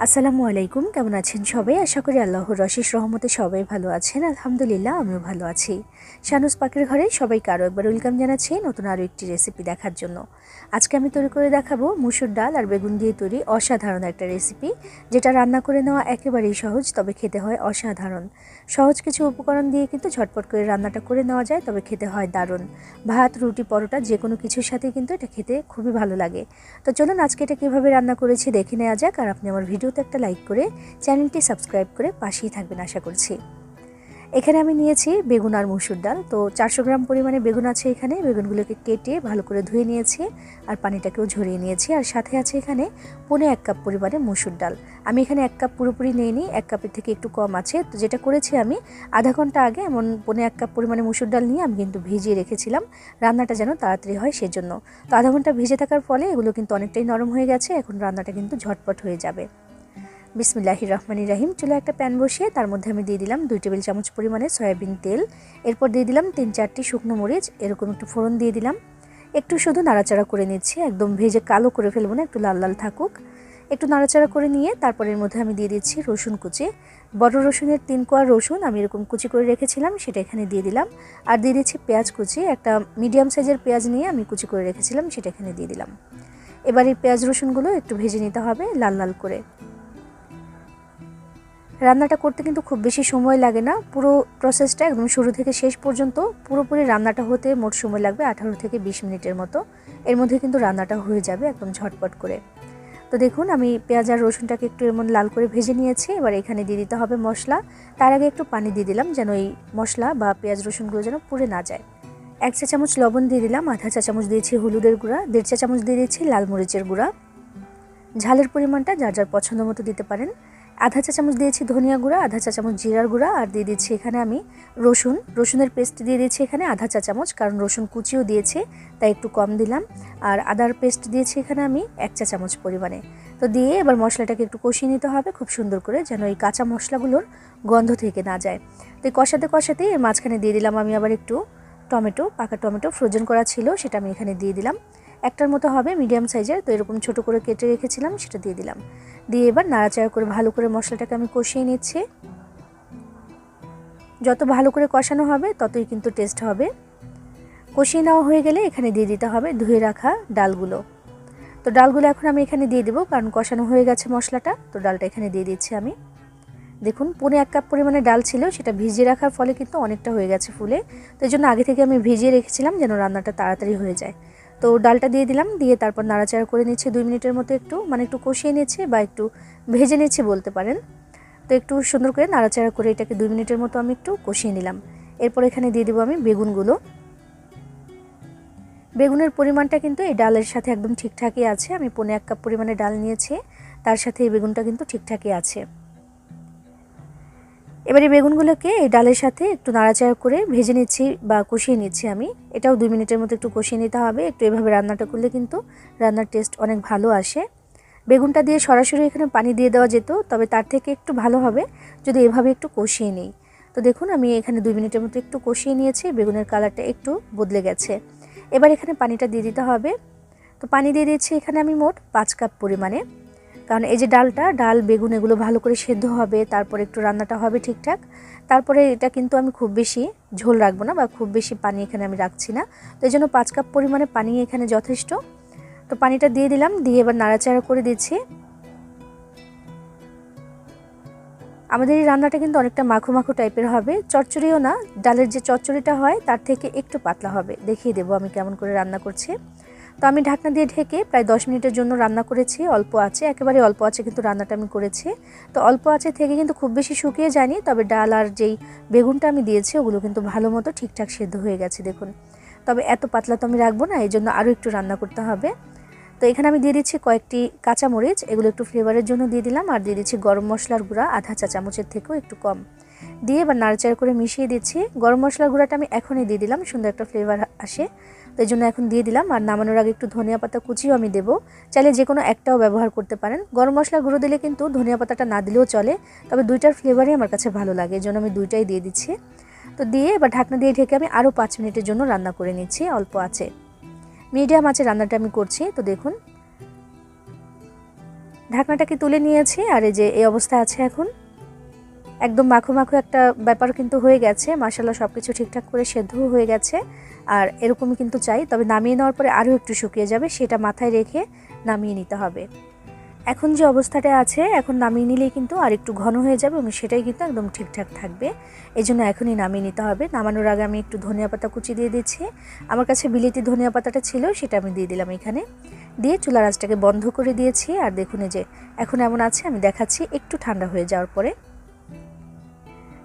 আসসালামু আলাইকুম, কেমন আছেন সবাই? আশা করি আল্লাহর রশিস রহমতে সবাই ভালো আছেন। আলহামদুলিল্লাহ, আমিও ভালো আছি। শানুস পাকের ঘরে সবাইকে আরও একবার ওয়েলকাম জানাচ্ছি নতুন আরও একটি রেসিপি দেখার জন্য। আজকে আমি তৈরি করে দেখাবো মুসুর ডাল আর বেগুন দিয়ে তৈরি অসাধারণ একটা রেসিপি যেটা রান্না করে নেওয়া একেবারেই সহজ, তবে খেতে হয় অসাধারণ। সহজ কিছু উপকরণ দিয়ে কিন্তু ঝটপট করে রান্নাটা করে নেওয়া যায়, তবে খেতে হয় দারুণ। ভাত, রুটি, পরোটা যে কোনো কিছুর সাথে কিন্তু এটা খেতে খুবই ভালো লাগে। তো চলুন আজকে এটা কীভাবে রান্না করেছি দেখে নেওয়া যাক, আর আপনি আমার ভিডিওতে একটা লাইক করে চ্যানেলটি সাবস্ক্রাইব করে পাশেই থাকবেন আশা করছি। এখানে আমি নিয়েছি বেগুন আর মুসুর ডাল। তো চারশো গ্রাম পরিমাণে বেগুন আছে এখানে। বেগুনগুলোকে কেটে ভালো করে ধুয়ে নিয়েছি আর পানিটাকেও ঝরিয়ে নিয়েছি। আর সাথে আছে এখানে পনে এক কাপ পরিমাণে মুসুর ডাল। আমি এখানে এক কাপ পুরোপুরি নিইনি, এক কাপের থেকে একটু কম আছে। তো যেটা করেছি আমি, আধা ঘণ্টা আগে এমন পনে এক কাপ পরিমাণে মুসুর ডাল নিয়ে আমি কিন্তু ভিজিয়ে রেখেছিলাম। রান্নাটা যেন তাড়াতাড়ি হয় সেজন্য। তো আধা ঘণ্টা ভিজে থাকার ফলে এগুলো কিন্তু অনেকটাই নরম হয়ে গেছে। এখন রান্নাটা কিন্তু ঝটপট হয়ে যাবে। বিসমিল্লাহির রহমানির রাহিম। চুলে একটা প্যান বসিয়ে তার মধ্যে আমি দিয়ে দিলাম দুই টেবিল চামচ পরিমাণে সয়াবিন তেল। এরপর দিয়ে দিলাম তিন চারটি শুকনো মরিচ, এরকম একটু ফোড়ন দিয়ে দিলাম। একটু শুধু নাড়াচাড়া করে নিচ্ছি, একদম ভেজে কালো করে ফেলব না, একটু লাল লাল থাকুক। একটু নাড়াচাড়া করে নিয়ে তারপরের মধ্যে আমি দিয়ে দিচ্ছি রসুন কুচি। বড় রসুনের তিন কোয়া রসুন আমি এরকম কুচি করে রেখেছিলাম, সেটা এখানে দিয়ে দিলাম। আর দিয়ে দিচ্ছি পেঁয়াজ কুচি, একটা মিডিয়াম সাইজের পেঁয়াজ নিয়ে আমি কুচি করে রেখেছিলাম, সেটা এখানে দিয়ে দিলাম। এবার এই পেঁয়াজ রসুনগুলো একটু ভেজে নিতে হবে লাল লাল করে। রান্নাটা করতে কিন্তু খুব বেশি সময় লাগে না। পুরো প্রসেসটা একদম শুরু থেকে শেষ পর্যন্ত পুরোপুরি রান্নাটা হতে মোট সময় লাগবে আঠারো থেকে বিশ মিনিটের মতো। এর মধ্যে কিন্তু রান্নাটা হয়ে যাবে একদম ঝটপট করে। তো দেখুন, আমি পেঁয়াজ আর রসুনটাকে একটু এমন লাল করে ভেজে নিয়েছি। এবার এখানে দিয়ে দিতে হবে মশলা। তার আগে একটু পানি দিয়ে দিলাম যেন এই মশলা বা পেঁয়াজ, রসুনগুলো যেন পুড়ে না যায়। এক চা চামচ লবণ দিয়ে দিলাম, আধা চা চামচ দিয়েছি হলুদের গুঁড়া, দেড় চা চামচ দিয়ে দিয়েছি লাল মরিচের গুঁড়া। ঝালের পরিমাণটা যার যার পছন্দ মতো দিতে পারেন। আধা চা চামচ দিয়েছি ধনিয়া গুঁড়া, আধা চা চামচ জিরার গুঁড়া আর দিয়ে দিচ্ছি এখানে আমি রসুন। রসুনের পেস্ট দিয়ে দিয়েছি এখানে আধা চা চামচ কারণ রসুন কুচিও দিয়েছে, তাই একটু কম দিলাম। আর আদার পেস্ট দিয়েছি এখানে আমি এক চা চামচ পরিমাণে। তো দিয়ে এবার মশলাটাকে একটু কষিয়ে নিতে হবে খুব সুন্দর করে যেন এই কাঁচা মশলাগুলোর গন্ধ থেকে না যায়। তো কষাতে কষাতে এর মাঝখানে দিয়ে দিলাম আমি আবার একটু টমেটো, পাকা টমেটো ফ্রোজেন করা ছিল সেটা আমি এখানে দিয়ে দিলাম। একটার মতো হবে, মিডিয়াম সাইজের। তো এরকম ছোট করে কেটে রেখেছিলাম, সেটা দিয়ে দিলাম। দিয়ে এবার নাড়াচাড়া করে ভালো করে মশলাটাকে আমি কষিয়ে নিচ্ছি। যত ভালো করে কষানো হবে, ততই কিন্তু টেস্ট হবে। কষিয়ে নেওয়া হয়ে গেলে এখানে দিয়ে দিতে হবে ধুয়ে রাখা ডালগুলো। তো ডালগুলো এখন আমি এখানে দিয়ে দেবো, কারণ কষানো হয়ে গেছে মশলাটা। তো ডালটা এখানে দিয়ে দিচ্ছি আমি। দেখুন, পুনে এক কাপ পরিমাণে ডাল ছিল, সেটা ভিজিয়ে রাখার ফলে কিন্তু অনেকটা হয়ে গেছে ফুলে। তো এই জন্য আগে থেকে আমি ভিজিয়ে রেখেছিলাম যেন রান্নাটা তাড়াতাড়ি হয়ে যায়। তো ডালটা দিয়ে দিলাম, দিয়ে তারপর নাড়াচাড়া করে নিচ্ছে দুই মিনিটের মতো একটু মানে একটু কষিয়ে নিচ্ছে বা একটু ভেজে নিচ্ছে বলতে পারেন। তো একটু সুন্দর করে নাড়াচাড়া করে এটাকে দুই মিনিটের মতো আমি একটু কষিয়ে নিলাম। এরপর এখানে দিয়ে দেবো আমি বেগুনগুলো। বেগুনের পরিমাণটা কিন্তু এই ডালের সাথে একদম ঠিকঠাকই আছে। আমি পনে এক কাপ পরিমাণে ডাল নিয়েছি, তার সাথে এই বেগুনটা কিন্তু ঠিকঠাকই আছে। এবারে বেগুনগুলোকে এই ডালের সাথে একটু নাড়াচাড়া করে ভেজে নিচ্ছি বা কষিয়ে নিচ্ছি আমি। এটাও দুই মিনিটের মতো একটু কষিয়ে নিতে হবে। একটু এভাবে রান্নাটা করলে কিন্তু রান্নার টেস্ট অনেক ভালো আসে। বেগুনটা দিয়ে সরাসরি এখানে পানি দিয়ে দেওয়া যেত, তবে তার থেকে একটু ভালো হবে যদি এভাবে একটু কষিয়ে নিই। তো দেখুন, আমি এখানে দুই মিনিটের মতো একটু কষিয়ে নিয়েছি, বেগুনের কালারটা একটু বদলে গেছে। এবার এখানে পানিটা দিয়ে দিতে হবে। তো পানি দিয়ে দিয়েছি এখানে আমি মোট পাঁচ কাপ পরিমাণে। কারণ এই যে ডালটা, ডাল, বেগুন এগুলো ভালো করে সেদ্ধ হবে, তারপর একটু রান্নাটা হবে ঠিকঠাক। তারপরে এটা কিন্তু আমি খুব বেশি ঝোল রাখব না বা খুব বেশি পানি এখানে আমি রাখছি না। তো এই জন্য পাঁচ কাপ পরিমাণে পানি এখানে যথেষ্ট। তো পানিটা দিয়ে দিলাম, দিয়ে এবার নাড়াচাড়া করে দিচ্ছি। আমাদের এই রান্নাটা কিন্তু অনেকটা মাখো মাখো টাইপের হবে। চচ্চড়িও না, ডালের যে চচ্চড়িটা হয় তার থেকে একটু পাতলা হবে। দেখিয়ে দেবো আমি কেমন করে রান্না করছি। তো আমি ঢাকনা দিয়ে ঢেকে প্রায় দশ মিনিটের জন্য রান্না করেছি। অল্প আছে, একেবারে অল্প আছে কিন্তু রান্নাটা আমি করেছি। তো অল্প আছে থেকে কিন্তু খুব বেশি শুকিয়ে যায়নি, তবে ডাল আর যেই বেগুনটা আমি দিয়েছি ওগুলো কিন্তু ভালো মতো ঠিকঠাক সেদ্ধ হয়ে গেছে, দেখুন। তবে এত পাতলা তো আমি রাখব না এই জন্য আরও একটু রান্না করতে হবে। তো এখানে আমি দিয়ে দিচ্ছি কয়েকটি কাঁচামরিচ, এগুলো একটু ফ্লেভারের জন্য দিয়ে দিলাম, আর দিয়ে দিচ্ছি গরম মশলার গুঁড়া আধা চা চামচের থেকেও একটু কম। দিয়ে এবার নাড়াচাড়া করে মিশিয়ে দিচ্ছি। গরম মশলার গুঁড়াটা আমি এখনই দিয়ে দিলাম, সুন্দর একটা ফ্লেভার আসে। তো এই জন্য এখন দিয়ে দিলাম, আর নামানোর আগে একটু ধনিয়া পাতা কুচিও আমি দেবো। চাইলে যে কোনো একটাও ব্যবহার করতে পারেন। গরম মশলা গুঁড়ো দিলে কিন্তু ধনিয়া পাতাটা না দিলেও চলে, তবে দুইটার ফ্লেভারই আমার কাছে ভালো লাগে, এই জন্য আমি দুইটাই দিয়ে দিচ্ছি। তো দিয়ে এবার ঢাকনা দিয়ে ঢেকে আমি আরও পাঁচ মিনিটের জন্য রান্না করে নিচ্ছি, অল্প আছে। মিডিয়াম আছে রান্নাটা আমি করছি, তো দেখুন। ঢাকনাটাকে তুলে নিয়েছি আর এই যে এই অবস্থা আছে এখন। একদম মাখো মাখো একটা ব্যাপার কিন্তু হয়ে গেছে মাসাল্লাহ সব কিছু ঠিকঠাক করে সেদ্ধও হয়ে গেছে আর এরকমই কিন্তু চাই, তবে নামিয়ে নেওয়ার পরে আরও একটু শুকিয়ে যাবে, সেটা মাথায় রেখে নামিয়ে নিতে হবে। এখন যে অবস্থাটা আছে, এখন নামিয়ে নিলেই কিন্তু আর একটু ঘন হয়ে যাবে এবং সেটাই কিন্তু একদম ঠিকঠাক থাকবে। এই জন্য এখনই নামিয়ে নিতে হবে। নামানোর আগে আমি একটু ধনিয়া পাতা কুচি দিয়ে দিচ্ছি আমার কাছে বিলেতি ধনিয়া পাতাটা ছিল, সেটা আমি দিয়ে দিলাম এখানে। দিয়ে চুলার আঁচটাকে বন্ধ করে দিয়েছি। আর দেখুন এই যে, এখন এমন আছে, আমি দেখাচ্ছি, একটু ঠান্ডা হয়ে যাওয়ার পরে।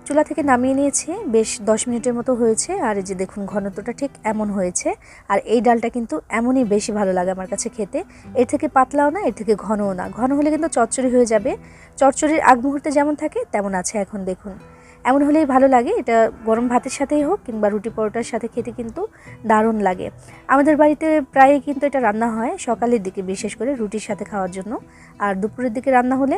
চুলা থেকে নামিয়ে নিয়েছি, বেশ দশ মিনিটের মতো হয়েছে। আর এই যে দেখুন, ঘনত্বটা ঠিক এমন হয়েছে। আর এই ডালটা কিন্তু এমনই বেশি ভালো লাগে আমার কাছে খেতে। এর থেকে পাতলাও না, এর থেকে ঘনও না। ঘন হলে কিন্তু চচ্চড়ি হয়ে যাবে। চচ্চড়ির আগ মুহূর্তে যেমন থাকে, তেমন আছে এখন দেখুন। এমন হলেই ভালো লাগে, এটা গরম ভাতের সাথেই হোক কিংবা রুটি পরোটার সাথে খেতে কিন্তু দারুণ লাগে। আমাদের বাড়িতে প্রায়ই কিন্তু এটা রান্না হয় সকালের দিকে, বিশেষ করে রুটির সাথে খাওয়ার জন্য। আর দুপুরের দিকে রান্না হলে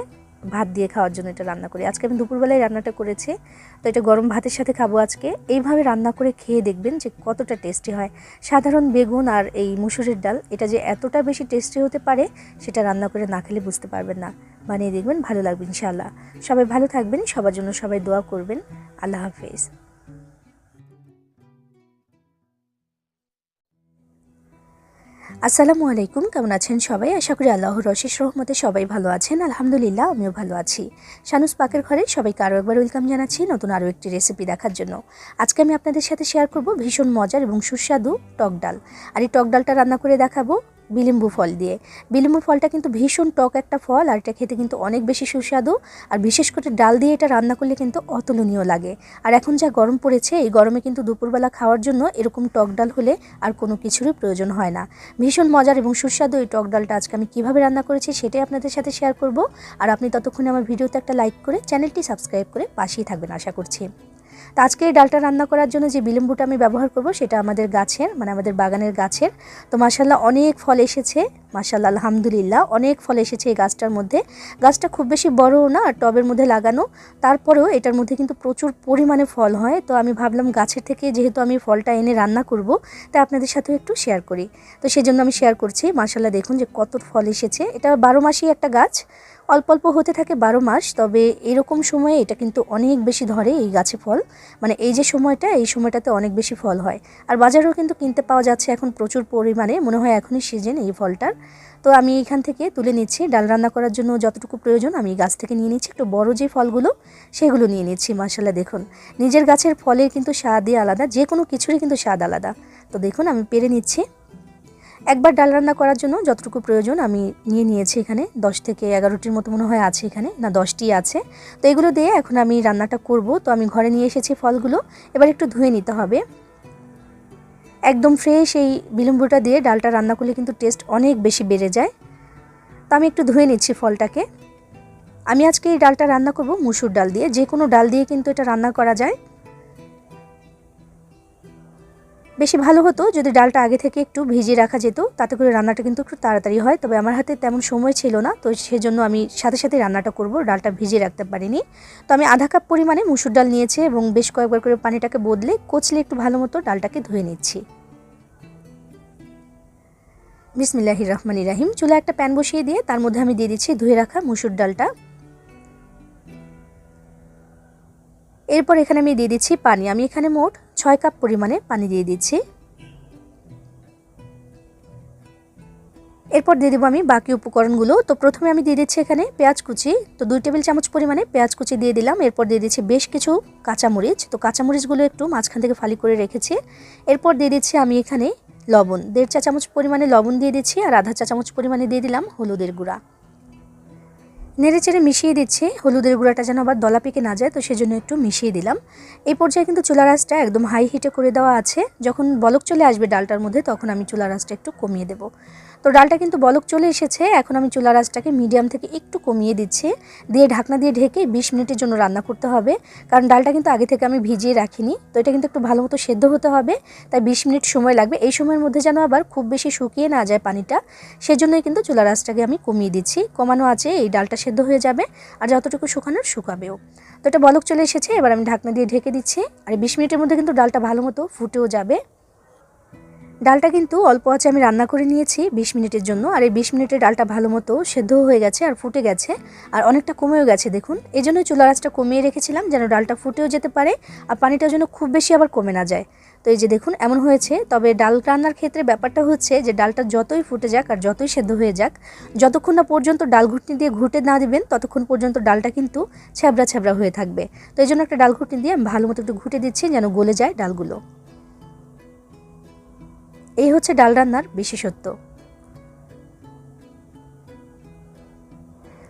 ভাত দিয়ে খাওয়ার জন্য এটা রান্না করি। আজকে আমি দুপুরবেলায় রান্নাটা করেছি, তো এটা গরম ভাতের সাথে খাব আজকে। এইভাবে রান্না করে খেয়ে দেখবেন যে কতটা টেস্টি হয়। সাধারণ বেগুন আর এই মুসুরের ডাল, এটা যে এতটা বেশি টেস্টি হতে পারে, সেটা রান্না করে না খেলে বুঝতে পারবেন না। বানিয়ে দেখবেন ভালো লাগবে ইনশাআল্লাহ। সবাই ভালো থাকবেন, সবার জন্য সবাই দোয়া করবেন। আল্লাহ হাফেজ। আসসালামু আলাইকুম, কেমন আছেন সবাই? আশা করি আল্লাহ রশিস রহমতে সবাই ভালো আছেন। আলহামদুলিল্লাহ, আমিও ভালো আছি। শানুস পাকের ঘরে সবাইকে আরও একবার ওয়েলকাম জানাচ্ছি নতুন আরও একটি রেসিপি দেখার জন্য। আজকে আমি আপনাদের সাথে শেয়ার করব ভীষণ মজার এবং সুস্বাদু টক ডাল। আর এই টক ডালটা রান্না করে দেখাবো বিলিম্বু ফল দিয়ে। বিলিম্বু ফলটা কিন্তু ভীষণ টক একটা ফল আর এটা খেতে কিন্তু অনেক বেশি সুস্বাদু। আর বিশেষ করে ডাল দিয়ে এটা রান্না করলে কিন্তু অতুলনীয় লাগে। আর এখন যা গরম পড়েছে, এই গরমে কিন্তু দুপুরবেলা খাওয়ার জন্য এরকম টক ডাল হলে আর কোনো কিছুরই প্রয়োজন হয় না। ভীষণ মজার এবং সুস্বাদু এই টক ডালটা আজকে আমি কীভাবে রান্না করেছি সেটাই আপনাদের সাথে শেয়ার করব। আর আপনি ততক্ষণে আমার ভিডিওতে একটা লাইক করে চ্যানেলটি সাবস্ক্রাইব করে পাশেই থাকবেন, আশা করছি। তো আজকে এই ডালটা রান্না করার জন্য যে বিলম্বুটা আমি ব্যবহার করব, সেটা আমাদের গাছের মানে আমাদের বাগানের গাছের। তো মাসাল্লাহ অনেক ফল এসেছে মাসাল্লাহ আলহামদুলিল্লাহ, অনেক ফল এসেছে এই গাছটার মধ্যে। গাছটা খুব বেশি বড়ও না টবের মধ্যে লাগানো। তারপরেও এটার মধ্যে কিন্তু প্রচুর পরিমাণে ফল হয়। তো আমি ভাবলাম গাছের থেকে যেহেতু আমি ফলটা এনে রান্না করব, তাই আপনাদের সাথেও একটু শেয়ার করি। তো সেজন্য আমি শেয়ার করছি মাসাল্লাহ দেখুন যে কত ফল এসেছে। এটা বারো মাসই একটা গাছ অল্প অল্প হতে থাকে বারো মাস, তবে এরকম সময়ে এটা কিন্তু অনেক বেশি ধরে এই গাছে ফল। মানে এই যে সময়টা, এই সময়টাতে অনেক বেশি ফল হয়। আর বাজারেও কিন্তু কিনতে পাওয়া যাচ্ছে এখন প্রচুর পরিমাণে, মনে হয় এখনই সিজন এই ফলটার। তো আমি এখান থেকে তুলে নিচ্ছি, ডাল রান্না করার জন্য যতটুকু প্রয়োজন আমি গাছ থেকে নিয়ে নিচ্ছি। একটু বড় যে ফলগুলো, সেগুলো নিয়ে নিচ্ছি মাসাল্লাহ দেখুন। নিজের গাছের ফলের কিন্তু স্বাদই আলাদা যে কোনো কিছুরই কিন্তু স্বাদ আলাদা। তো দেখুন, আমি পেরে নিচ্ছি। একবার ডাল রান্না করার জন্য যতটুকু প্রয়োজন আমি নিয়ে নিয়েছি এখানে। দশ থেকে এগারোটির মতো মনে হয় আছে এখানে, না দশটি আছে। তো এগুলো দিয়ে এখন আমি রান্নাটা করব। তো আমি ঘরে নিয়ে এসেছি ফলগুলো। এবার একটু ধুয়ে নিতে হবে। একদম ফ্রেশ এই বিলম্বটা দিয়ে ডালটা রান্না করলে কিন্তু টেস্ট অনেক বেশি বেড়ে যায়। তো আমি একটু ধুয়ে নিচ্ছি ফলটাকে। আমি আজকে এই ডালটা রান্না করব মুসুর ডাল দিয়ে। যে কোনো ডাল দিয়ে কিন্তু এটা রান্না করা যায়। বেশি ভালো হতো যদি ডালটা আগে থেকে একটু ভিজিয়ে রাখা যেত, তাতে করে রান্নাটা কিন্তু একটু তাড়াতাড়ি হয়। তবে আমার হাতে তেমন সময় ছিল না, তো সেজন্য আমি সাথে সাথে রান্নাটা করব, ডালটা ভিজিয়ে রাখতে পারিনি। তো আমি আধা কাপ পরিমাণে মুসুর ডাল নিয়েছি এবং বেশ কয়েকবার করে পানিটাকে বদলে কচলে একটু ভালো মতো ডালটাকে ধুয়ে নিচ্ছি। বিসমিল্লাহির রহমান রাহিম। চুলা একটা প্যান বসিয়ে দিয়ে তার মধ্যে আমি দিয়ে দিচ্ছি ধুয়ে রাখা মুসুর ডালটা। এরপর এখানে আমি দিয়ে দিচ্ছি পানি। আমি এখানে মোট ছয় কাপ পরিমাণে পানি দিয়ে দিচ্ছি। এরপর দিয়ে দেবো আমি বাকি উপকরণগুলো। তো প্রথমে আমি দিয়ে দিচ্ছি এখানে পেঁয়াজ কুচি। তো দুই টেবিল চামচ পরিমাণে পেঁয়াজ কুচি দিয়ে দিলাম। এরপর দিয়ে দিচ্ছি বেশ কিছু কাঁচামরিচ। তো কাঁচামরিচগুলো একটু মাঝখান থেকে ফালি করে রেখেছি। এরপর দিয়ে দিচ্ছি আমি এখানে লবণ। দেড় চা চামচ পরিমাণে লবণ দিয়ে দিচ্ছি আর আধা চা চামচ পরিমাণে দিয়ে দিলাম হলুদের গুঁড়া। নেড়ে চেড়ে মিশিয়ে দিচ্ছি। হলুদের গুঁড়াটা যেন আবার দলা পেকে না যায়, তো সেজন্য একটু মিশিয়ে দিলাম। এই পর্যায়ে কিন্তু চুলা রাসটা একদম হাই হিটে করে দেওয়া আছে। যখন বলক চলে আসবে ডালটার মধ্যে, তখন আমি চুলা রাসটা একটু কমিয়ে দেবো। তো ডালটা কিন্তু বলক চলে এসেছে। এখন আমি চুলা রাসটাকে মিডিয়াম থেকে একটু কমিয়ে দিচ্ছি। দিয়ে ঢাকনা দিয়ে ঢেকে বিশ মিনিটের জন্য রান্না করতে হবে। কারণ ডালটা কিন্তু আগে থেকে আমি ভিজিয়ে রাখিনি। তো এটা কিন্তু একটু ভালো মতো সেদ্ধ হতে হবে। তাই বিশ মিনিট সময় লাগবে। এই সময়ের মধ্যে যেন আবার খুব বেশি শুকিয়ে না যায় পানিটা, সেজন্যই কিন্তু চুলা রাসটাকে আমি কমিয়ে দিচ্ছি। কমানো আছে, এই ডালটা সেদ্ধ হয়ে যাবে। আর যতটুকু শুকানোর, শুকাবেও। তো এটা বলক চলে এসেছে। এবার আমি ঢাকনা দিয়ে ঢেকে দিচ্ছি। আর বিশ মিনিটের মধ্যে কিন্তু ডালটা ভালো মতো ফুটেও যাবে। ডালটা কিন্তু অল্প আছে আমি রান্না করে নিয়েছি বিশ মিনিটের জন্য। আর এই বিশ মিনিটে ডালটা ভালো মতো সেদ্ধ হয়ে গেছে আর ফুটে গেছে। আর অনেকটা কমেও গেছে, দেখুন। এই জন্যই চুলা আঁচটা কমিয়ে রেখেছিলাম যেন ডালটা ফুটেও যেতে পারে আর পানিটা যেন খুব বেশি আবার কমে না যায়। তো এই যে দেখুন, এমন হয়েছে। তবে ডাল রান্নার ক্ষেত্রে ব্যাপারটা হচ্ছে যে ডালটা যতই ফুটে যাক আর যতই সেদ্ধ হয়ে যাক, যতক্ষণ না পর্যন্ত ডাল ঘুটনি দিয়ে ঘুটে না দেবেন, ততক্ষণ পর্যন্ত ডালটা কিন্তু ছ্যাবড়া ছ্যাবড়া হয়ে থাকবে। তো এই জন্য একটা ডাল ঘুটনি দিয়ে আমি ভালো মতো একটু ঘুটে দিচ্ছি যেন গলে যায় ডালগুলো। এই হচ্ছে ডাল রান্নার বিশেষত্ব।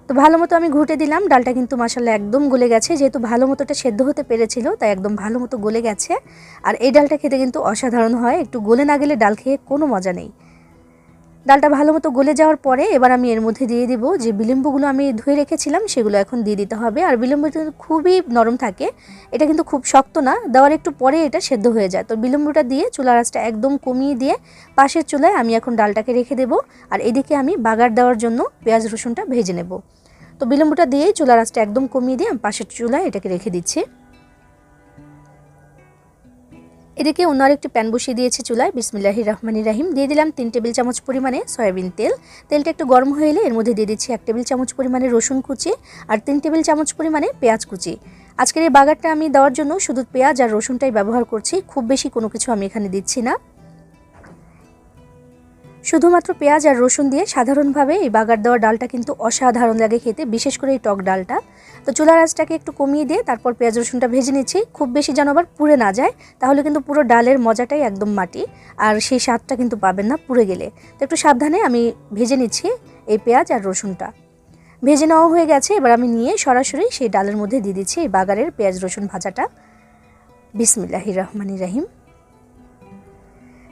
তো ভালো মতো আমি ঘুটে দিলাম, ডালটা কিন্তু মাসাল্লাহ একদম গলে গেছে। যেহেতু ভালো মতোটা সেদ্ধ হতে পেরেছিল, তাই একদম ভালো মতো গলে গেছে। আর এই ডালটা খেতে কিন্তু অসাধারণ হয়, একটু গলে না গেলে ডাল খেয়ে কোনো মজা নেই। ডালটা ভালো মতো গলে যাওয়ার পরে এবার আমি এর মধ্যে দিয়ে দিব যে বিলম্বগুলো আমি ধুয়ে রেখেছিলাম, সেগুলো এখন দিয়ে দিতে হবে। আর বিলম্ব খুবই নরম থাকে, এটা কিন্তু খুব শক্ত না, দেওয়ার একটু পরে এটা সেদ্ধ হয়ে যায়। তো বিলম্বটা দিয়ে চুলা আঁচটা একদম কমিয়ে দিয়ে পাশের চুলায় আমি এখন ডালটাকে রেখে দেব। আর এদিকে আমি বাগার দেওয়ার জন্য পেঁয়াজ, রসুনটা ভেজে নেব। তো বিলম্বটা দিয়ে চুলার আঁচটা একদম কমিয়ে দিয়ে আমি পাশের চুলায় এটাকে রেখে দিচ্ছি। এদিকে অন্য আরেকটি প্যান বসিয়ে দিয়েছি চুলায়। বিসমিল্লাহি রহমানি রাহিম। দিয়ে দিলাম তিন টেবিল চামচ পরিমাণে সয়াবিন তেল। তেলটা একটু গরম হয়ে এলে এর মধ্যে দিয়ে দিচ্ছি এক টেবিল চামচ পরিমাণে রসুন কুচি আর তিন টেবিল চামচ পরিমাণে পেঁয়াজ কুচি। আজকের এই বাগারটা আমি দেওয়ার জন্য শুধু পেঁয়াজ আর রসুনটাই ব্যবহার করছি। খুব বেশি কোনো কিছু আমি এখানে দিচ্ছি না। শুধুমাত্র পেঁয়াজ আর রসুন দিয়ে সাধারণভাবে এই বাগার দেওয়া ডালটা কিন্তু অসাধারণ লাগে খেতে, বিশেষ করে এই টক ডালটা। তো চুলার আঁচটাকে একটু কমিয়ে দিয়ে তারপর পেঁয়াজ, রসুনটা ভেজে নিচ্ছি। খুব বেশি যেন আবার পুড়ে না যায়, তাহলে কিন্তু পুরো ডালের মজাটাই একদম মাটি, আর সেই স্বাদটা কিন্তু পাবেন না পুড়ে গেলে। তো একটু সাবধানে আমি ভেজে নিচ্ছি এই পেঁয়াজ আর রসুনটা। ভেজে নেওয়া হয়ে গেছে, এবার আমি নিয়ে সরাসরি সেই ডালের মধ্যে দিয়ে দিচ্ছি এই বাগারের পেঁয়াজ, রসুন ভাজাটা। বিসমিল্লাহির রহমানির রাহিম।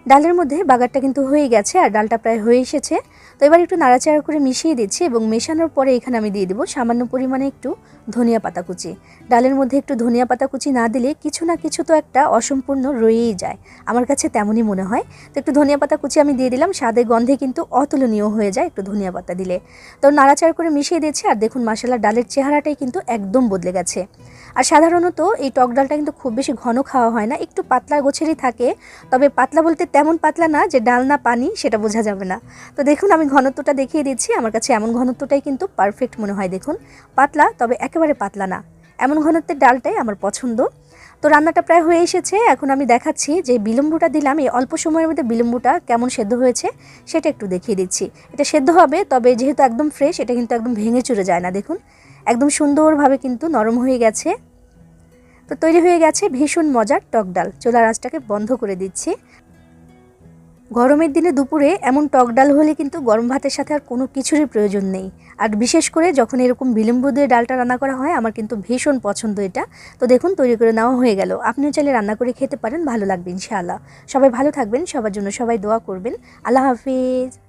ডালের মধ্যে বাগারটা কিন্তু হয়ে গেছে আর ডালটা প্রায় হয়ে এসেছে। তো এবার একটু নাড়াচাড়া করে মিশিয়ে দিচ্ছি এবং মেশানোর পরে এখানে আমি দিয়ে দেবো সামান্য পরিমাণে একটু ধনিয়া পাতা কুচি। ডালের মধ্যে একটু ধনিয়া পাতা কুচি না দিলে কিছু না কিছু তো একটা অসম্পূর্ণ রয়েই যায়। আমার কাছে তেমনই মনে হয়। তো একটু ধনিয়া পাতা কুচি আমি দিয়ে দিলাম, স্বাদে গন্ধে কিন্তু অতুলনীয় হয়ে যায় একটু ধনিয়া পাতা দিলে। তো নাড়াচাড়া করে মিশিয়ে দিচ্ছি আর দেখুন মশলা ডালের চেহারাটাই কিন্তু একদম বদলে গেছে। আর সাধারণত এই টক ডালটা কিন্তু খুব বেশি ঘন খাওয়া হয় না, একটু পাতলা গোছেরই থাকে। তবে পাতলা বলতে তেমন পাতলা না যে ডাল না পানি, সেটা বোঝা যাবে না। তো দেখুন, আমি ঘনত্বটা দেখিয়ে দিচ্ছি। আমার কাছে এমন ঘনত্বটাই কিন্তু পারফেক্ট মনে হয়, দেখুন। পাতলা, তবে একেবারে পাতলা না। এমন ঘনত্বের ডালটাই আমার পছন্দ। তো রান্নাটা প্রায় হয়ে এসেছে। এখন আমি দেখাচ্ছি যে বিলম্বটা দিলাম। এই অল্প সময়ের মধ্যে বিলম্বটা কেমন সেদ্ধ হয়েছে, সেটা একটু দেখিয়ে দিচ্ছি। এটা সেদ্ধ হবে, তবে যেহেতু একদম ফ্রেশ এটা কিন্তু একদম ভেঙে চুরে যায় না, দেখুন। একদম সুন্দরভাবে কিন্তু নরম হয়ে গেছে। তো তৈরি হয়ে গেছে ভীষণ মজার টক ডাল। চোলার আঁচটাকে বন্ধ করে দিচ্ছি। গরমের দিনে দুপুরে এমন টক ডাল হলে কিন্তু গরম ভাতের সাথে আর কোনো কিছুরই প্রয়োজন নেই। আর বিশেষ করে যখন এরকম বিলম্ব দিয়ে ডালটা রান্না করা হয়, আমার কিন্তু ভীষণ পছন্দ এটা। তো দেখুন, তৈরি করে নেওয়া হয়ে গেল। আপনিও চাইলে রান্না করে খেতে পারেন, ভালো লাগবে ইনশাআল্লাহ। সবাই ভালো থাকবেন, সবার জন্য সবাই দোয়া করবেন। আল্লাহ হাফিজ।